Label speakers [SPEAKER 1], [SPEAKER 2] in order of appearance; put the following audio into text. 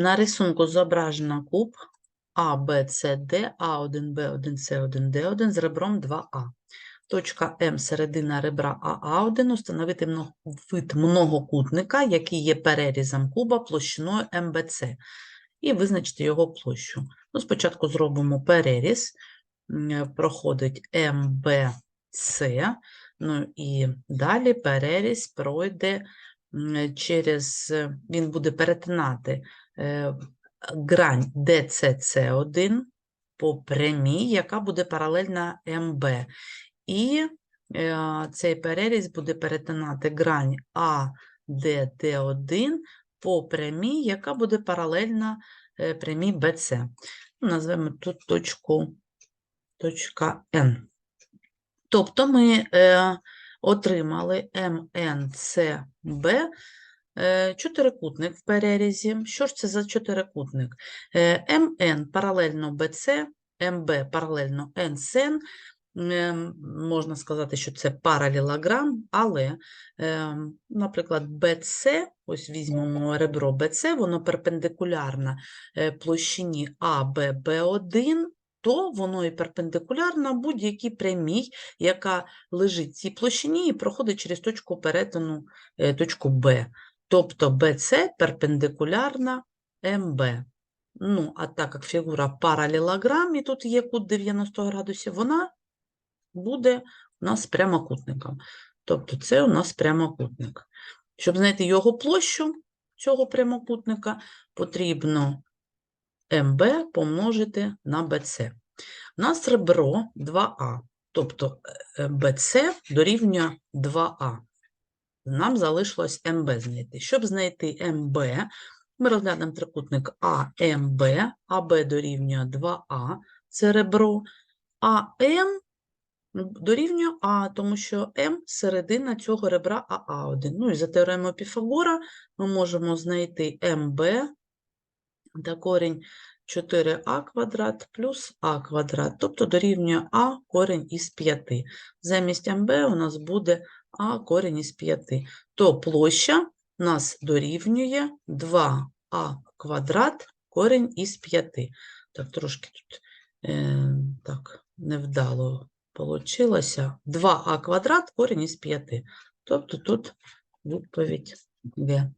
[SPEAKER 1] На рисунку зображено куб А, Б, С, Д, А1, Б1, С1, Д1 з ребром 2А. Точка М середина ребра АА1 установити вид многокутника, який є перерізом куба площиною МБЦ, і визначити його площу. Ну, спочатку зробимо переріз, проходить МБЦ, ну і далі переріз пройде через, е, він буде перетинати е, грань ДЦЦ1 по прямій, яка буде паралельна МБ. І е, цей переріз буде перетинати грань АДД1 по прямій, яка буде паралельна прямій БЦ. Назвемо тут точку точка N. Тобто ми отримали МНЦБ е, чотирикутник в перерізі. Що ж це за чотирикутник? Е, МН паралельно БЦ, МБ паралельно НСН. Ем, Можна сказати, що це паралелограм, але, ем, наприклад, БЦ, ось візьмемо ребро БЦ, воно перпендикулярно е, площині АББ1, то воно і перпендикулярно будь-якій прямій, яка лежить в цій площині і проходить через точку перетину е, точку Б. Тобто БЦ перпендикулярна МБ. Ну, а так як фігура паралелограм, і тут є кут 90 градусів, вона буде у нас прямокутником. Тобто це у нас прямокутник. Щоб знайти його площу цього прямокутника, потрібно МБ помножити на БЦ. У нас ребро 2А, тобто е, БЦ дорівнює 2А. Нам залишилось МБ знайти. Щоб знайти МБ, ми розглянемо трикутник АМБ, АБ дорівнює 2А, це ребро, а М дорівнює А, тому що М середина цього ребра АА1. Ну і за теоремою Піфагора ми можемо знайти МБ та корінь 4а квадрат плюс а квадрат, тобто дорівнює а корінь із 5. Замість МБ у нас буде а корінь із 5. То площа нас дорівнює 2а квадрат корінь із 5. Так, трошки тут е, так, невдало получилося. 2а квадрат корінь із 5. Тобто тут відповідь Г.